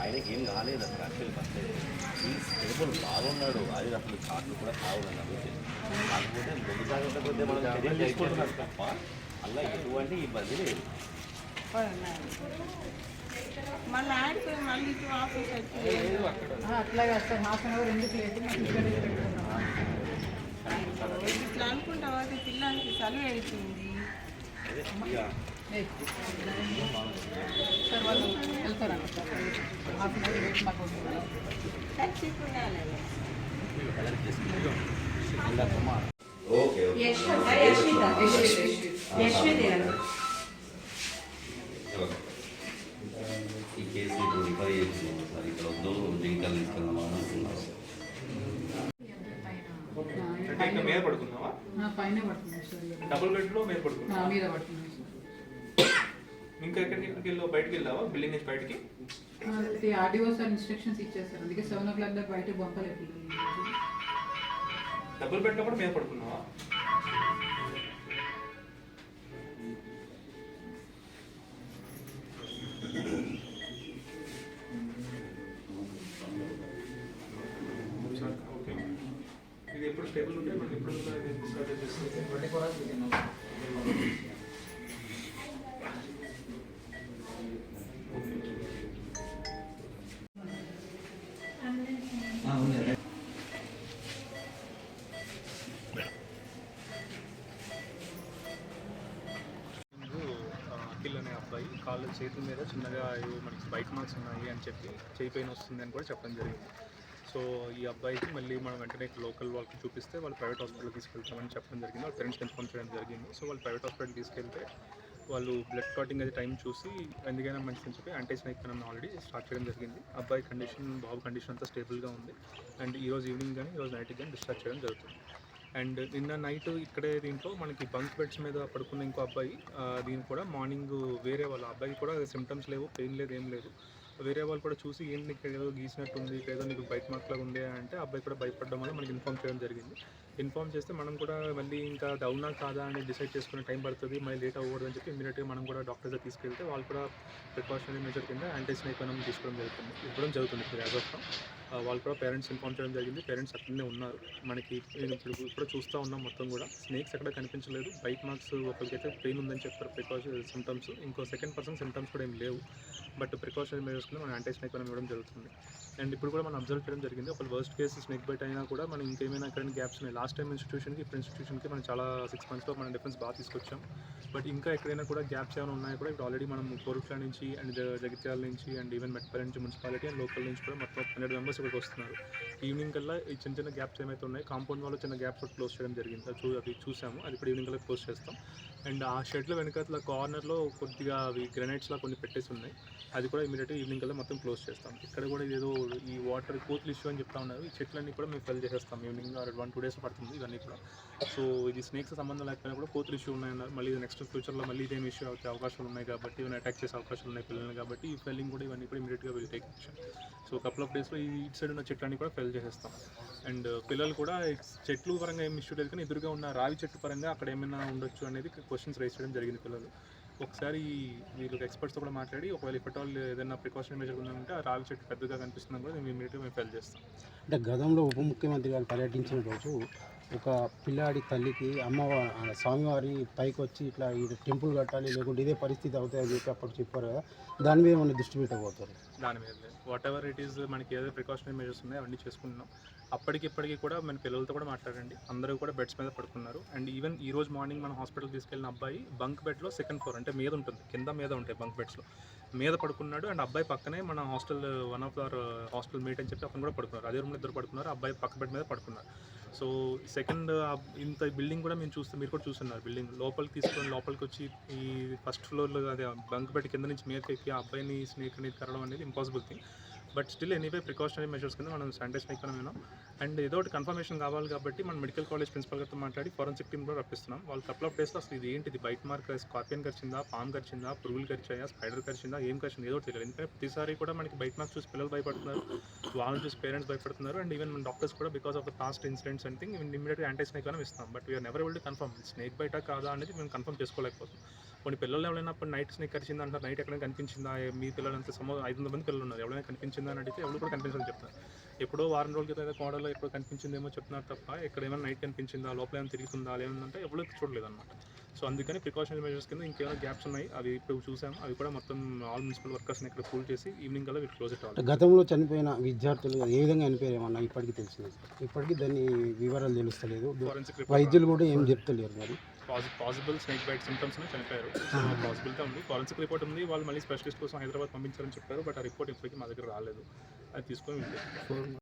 ఆయనకి ఏం కాలేదు అసలు అక్కడికి పట్టలేదు ఈ బాగున్నాడు. అది అసలు కార్లు కూడా కావాలని అడిగితే కాకపోతే ముందు కొద్ది మనం చర్యలు తప్ప అలా ఎటువంటి ఇబ్బంది లేదు. అట్లాగే వస్తాం హాఫ్ అన్ అవర్ ఎందుకు లేదు ఇట్లా పిల్లలకి చదువు అవుతుంది సార్ వాళ్ళు వెళ్తారంట sir half an hour wait మాకు ఈ కేసు ఇప్పుడు రిఫర్ చేస్తున్నాం సార్. ఇక్కడ అనుకున్నాం పడుకున్నావా పైన ఇక. డబుల్ బెడ్లో మీద పడుకున్నావా మీద పడుతుంది సార్ ఇంకా ఎక్కడికి ఎక్కడికి వెళ్ళావు? బయటికి వెళ్ళావా? బిల్డింగ్ నుంచి బయటికి? అది ఆర్డీఓ సార్ ఇన్స్ట్రక్షన్స్ ఇచ్చేస్తారు అందుకే సెవెన్ ఓ క్లాక్ దాకా బయట పంపలేదు పిల్లల్ని. డబుల్ బెడ్లో కూడా మీద పడుకున్నావా? ఓకే. ఇది ఎప్పుడు స్టేబుల్ ఉంటే మనకి ఎప్పుడు స్టార్ట్ చేస్తే చేతుల మీద చిన్నగా మనకి బైక్ మార్క్స్ ఉన్నాయి అని చెప్పి చేయి పెయిన్ వస్తుంది అని కూడా చెప్పడం జరిగింది. సో ఈ అబ్బాయికి మళ్ళీ మనం వెంటనే లోకల్ వాళ్ళకి చూపిస్తే వాళ్ళు ప్రైవేట్ హాస్పిటల్ తీసుకెళ్తామని చెప్పడం జరిగింది. వాళ్ళ ఫ్రెండ్స్ కన్ఫర్మ్ చేయడం జరిగింది. సో వాళ్ళు ప్రైవేట్ హాస్పిటల్ తీసుకెళ్తే వాళ్ళు బ్లడ్ క్లాటింగ్ అది టైం చూసి ఎందుకైనా మంచిదని చెప్పి యాంటీస్నైక్ మనం ఆల్రెడీ స్టార్ట్ చేయడం జరిగింది. అబ్బాయి కండిషన్ బాబు కండిషన్ అంతా స్టేబుల్గా ఉంది. అండ్ ఈ రోజు ఈవినింగ్ కానీ ఈ రోజు నైట్ కానీ డిశ్చార్జ్ చేయడం జరుగుతుంది. అండ్ నిన్న నైట్ ఇక్కడే దీంట్లో మనకి బంక్ బెడ్స్ మీద పడుకున్న ఇంకో అబ్బాయి దీని కూడా మార్నింగ్ వేరే వాళ్ళ అబ్బాయి కూడా సిమ్టమ్స్ లేవు పెయిన్ లేదు ఏం లేదు. వేరే వాళ్ళు కూడా చూసి ఏంటి నీకు ఏదో గీసినట్టు ఉంది ఇక్కడ ఏదో నీకు బైక్ మార్క్ లాగా ఉంది అంటే అబ్బాయి కూడా భయపడడం వల్ల మనకి ఇన్ఫామ్ చేయడం జరిగింది. ఇన్ఫామ్ చేస్తే మనం కూడా మళ్ళీ ఇంకా డౌనా కాదా అని డిసైడ్ చేసుకునే టైం పడుతుంది మళ్ళీ లేట్ అవ్వకూడదు అని చెప్పి ఇమీడియట్గా మనం కూడా డాక్టర్ దగ్గర తీసుకెళ్తే వాళ్ళు కూడా ప్రికాషనరీ మెజర్ కింద యాంటీస్నైక్ మనం తీసుకోవడం జరుగుతుంది. ఇవ్వడం జరుగుతుంది ఇప్పుడు యాజ్ ఆఫ్ వాళ్ళు కూడా పేరెంట్స్ ఇన్ఫామ్ చేయడం జరిగింది. పేరెంట్స్ అక్కడనే ఉన్నారు. మనకి నేను ఇప్పుడు ఇప్పుడు చూస్తూ ఉన్నాం మొత్తం కూడా. స్నేక్స్ ఎక్కడ కనిపించలేదు. బైట్ మార్క్స్ ఒకరికైతే పెయిన్ ఉందని చెప్పారు ప్రికాషన్ సిమ్టమ్స్ ఇంకో సెకండ్ పర్సన్ సిమ్టమ్స్ కూడా ఏం లేవు. బట్ ప్రికాషన్ మెజర్స్ మనం యాంటీ స్నేక్ మనం ఇవ్వడం జరుగుతుంది. అండ్ ఇప్పుడు కూడా మనం అబ్జర్వ్ చేయడం జరిగింది. ఒక వర్స్ట్ కేసు స్నేక్ బైట్ అయినా కూడా మనం ఇంకేమైనా ఇక్కడ గ్యాప్స్ ఉన్నాయి. లాస్ట్ టైం ఇన్స్టిట్యూషన్కి ఇప్పుడు ఇన్స్టిట్యూషన్కి మనం చాలా సిక్స్ మంత్స్లో మనం డిఫరెన్స్ బాగా తీసుకొచ్చాం. బట్ ఇంకా ఎక్కడైనా కూడా గ్యాప్స్ ఏమైనా ఉన్నాయో కూడా ఇప్పుడు ఆల్రెడీ మనం కోరుట్ల నుంచి అండ్ జగిత్యాల నుంచి అండ్ ఈవెన్ మెట్పల్లి నుంచి మున్సిపాలిటీ అండ్ లోకల్ నుంచి కూడా మొత్తం హండ్రెడ్ మెంబర్స్ ఇక్కడికి వస్తున్నారు. ఈవినింగ్ కల్లా ఈ చిన్న చిన్న గ్యాప్స్ ఏమైతే ఉన్నాయి కాంపౌండ్ వాళ్ళు చిన్న గ్యాప్స్ క్లోజ్ చేయడం జరిగింది. చూ అది చూసాము. అది ఇప్పుడు ఈవినింగ్ కల్లా క్లోజ్ చేస్తాం. అండ్ ఆ షెడ్లో వెనకాల కార్నర్లో కొద్దిగా అవి గ్రెనైట్స్లా కొన్ని పెట్టేసి ఉన్నాయి. అది కూడా ఇమీడియట్గా ఈవినింగ్ కల్లా మొత్తం క్లోజ్ చేస్తాం. ఇక్కడ కూడా ఏదో ఈ వాటర్ కోతులు ఇష్యూ అని చెప్తా ఉన్నారు. ఈ చెట్లన్నీ కూడా మేము ఫెల్ చేసేస్తాం. ఈవినింగ్ వన్ టూ డేస్ పడుతుంది ఇవన్నీ కూడా. సో ఇది స్నేక్స్ సంబంధం లేకపోయినా కూడా కోతులు ఇష్యూ ఉన్నాయన్నారు. మళ్ళీ నెక్స్ట్ ఫ్యూచర్లో మళ్ళీ ఇదేం ఇష్యూ అవుతే అవకాశాలు ఉన్నాయి కాబట్టి ఇవన్నీ అటాక్ చేసే అవకాశాలు ఉన్నాయి పిల్లలు కాబట్టి ఈ ఫెల్లింగ్ కూడా ఇవన్నీ కూడా ఇమీడియట్గా వెళ్ళి టేక్ సో కపుల్ ఆఫ్ డేస్లో ఈ ఇటు సైడ్ ఉన్న చెట్లన్నీ కూడా ఫెల్ చేసేస్తాం. అండ్ పిల్లలు కూడా చెట్లు పరంగా ఏం ఇష్యూ లేదు కానీ ఎదురుగా ఉన్న రావి చెట్టు పరంగా అక్కడ ఏమైనా ఉండొచ్చు అనేది క్వశ్చన్స్ రేస్ చేయడం జరిగింది పిల్లలు. ఒకసారి వీళ్ళు ఎక్స్పర్ట్స్తో కూడా మాట్లాడి ఒకవేళ ఇప్పటి వాళ్ళు ఏదైనా ప్రికాషన్ మెజర్ ఉందంటే ఆ రావి చెట్టు పెద్దగా కనిపిస్తుందని కూడా మేము ఇమీడియట్గా మేము ఫెల్ చేస్తాం. అంటే గతంలో ఉప ముఖ్యమంత్రి గారు పర్యటించిన రోజు ఒక పిల్లాడి తల్లికి అమ్మవారి స్వామివారి పైకి వచ్చి ఇట్లా ఇది టెంపుల్ కట్టాలి లేకుంటే ఇదే పరిస్థితి అవుతాయి అని చెప్పి అప్పుడు చెప్పారు కదా. దాని మీద మనం దృష్టి పెట్టబోతారు? దాని మీద వాట్ ఎవర్ ఇట్ ఈస్ మనకి ఏదో ప్రికాషనరీ మెజర్స్ ఉన్నాయో అవన్నీ చేసుకుంటున్నాం. అప్పటికిప్పటికీ కూడా మన పిల్లలతో కూడా మాట్లాడండి. అందరూ కూడా బెడ్స్ మీద పడుకున్నారు. అండ్ ఈవెన్ ఈ రోజు మార్నింగ్ మనం హాస్పిటల్ తీసుకెళ్ళిన అబ్బాయి బంక్ బెడ్లో సెకండ్ ఫ్లోర్ అంటే మీద ఉంటుంది. కింద మీద ఉంటాయి బంక్ బెడ్స్లో. మీద పడుకున్నాడు అండ్ అబ్బాయి పక్కనే మన hostel one of our hostel mate అని చెప్పి అతను కూడా పడుకున్నారు. అదే రూమ్లో ఇద్దరు పడుకున్నారు. అబ్బాయి పక్క బెడ్ మీద పడుకున్నారు. సో సెకండ్ ఇంత బిల్డింగ్ కూడా మేము చూస్తే మీరు కూడా చూస్తున్నారు బిల్డింగ్. లోపలికి తీసుకొని లోపలికి వచ్చి ఈ ఫస్ట్ ఫ్లోర్లో అదే బంక్ బెడ్ కింద నుంచి మీదకి ఎక్కి ఆ అబ్బాయిని స్నేహితుని అనేది కరడం అనేది impossible thing. But still anyway precautionary measures కింద మనం శానిటైజ్ మేక్ విన్నాం అండ్ ఏదో ఒకటి కన్ఫర్మేషన్ కావాలి కాబట్టి మనం మెడికల్ కాలేజ్ ప్రిన్సిపల్ గారితో మాట్లాడి ఫోరెన్సిక్ టీమ్ కూడా రప్పిస్తున్నాం. వాళ్ళు కపుల్ ఆఫ్ డేస్లో అసలు ఇది ఏంటిది? బైట్ మార్క్ స్కార్పియన్ కరిచిందా పామ్ కరిచిందా పురుగులు కరిచాయా స్పైడర్ కరిచిందా ఏం కరిచింది? ఏదో ఒకటి తెలియదు. ఎందుకంటే ప్రతిసారి కూడా మనకి బైట్ మార్క్స్ చూసి పిల్లలు భయపడుతున్నారు. వాళ్ళని చూసి పేరెంట్స్ భయపడుతున్నారు. అండ్ ఈవెన్ మన డాక్టర్స్ కూడా because of the past incidents and thing ఇమీడియట్గా యాంటీ స్నేక్ అని ఇస్తాం but we are never will confirm snake బయట కాదా అనేది మేము కన్ఫర్మ్ చేసుకోలేకపోతున్నాం. కొన్ని పిల్లలు ఎవరైనా అప్పుడు నైట్ స్నేక్ కరిచిందా అంటారు నైట్ ఎక్కడైనా కనిపించిందా? మీ పిల్లలు అంత సమో ఐదు వందల మంది పిల్లలు ఉన్నారు. ఎవరైనా కనిపించిందా అని అడిగితే ఎవరు కూడా కనిపించాలని చెప్తారు ఎప్పుడో వారం రోజుల క్రితం ఏదో కోడలో ఎప్పుడో కనిపించిందేమో చెప్తున్నారు తప్ప ఇక్కడ ఏమైనా నైట్ కనిపించిందా? లోపల ఏమైనా తిరుగుతుందా? ఏమైందంటే ఎప్పుడూ చూడలేదు అనమాట సో అందుకని ప్రికాషన్ మెజర్స్ కింద ఇంకేమైనా గ్యాప్స్ ఉన్నాయి అవి ఇప్పుడు చూసాం. అవి కూడా మొత్తం ఆల్ మున్సిపల్ వర్కర్స్ని ఇక్కడ కూల్ చేసి ఈవినింగ్ కల్లా వీటి క్లోజ్ అవ్వాలి గతంలో చనిపోయిన విద్యార్థులు ఏ విధంగా చనిపోయారు ఏమన్నా ఇప్పటికీ తెలిసింది? ఇప్పటికీ దాన్ని వివరాలు తెలుస్తలేదు. వైద్యులు కూడా ఏం చెప్తలేరు మరి. పాసిబుల్ స్నేక్ బైట్ సిమ్టమ్స్ చనిపోయారు. పాసిబిలిటీ ఉంది. ఫారెన్సిక్ రిపోర్ట్ ఉంది. వాళ్ళు మళ్ళీ స్పెషలిస్ట్ కోసం హైదరాబాద్ పంపించారని చెప్పారు. బట్ ఆ రిపోర్ట్ ఇప్పటికీ మా దగ్గర రాలేదు. అది తీసుకొని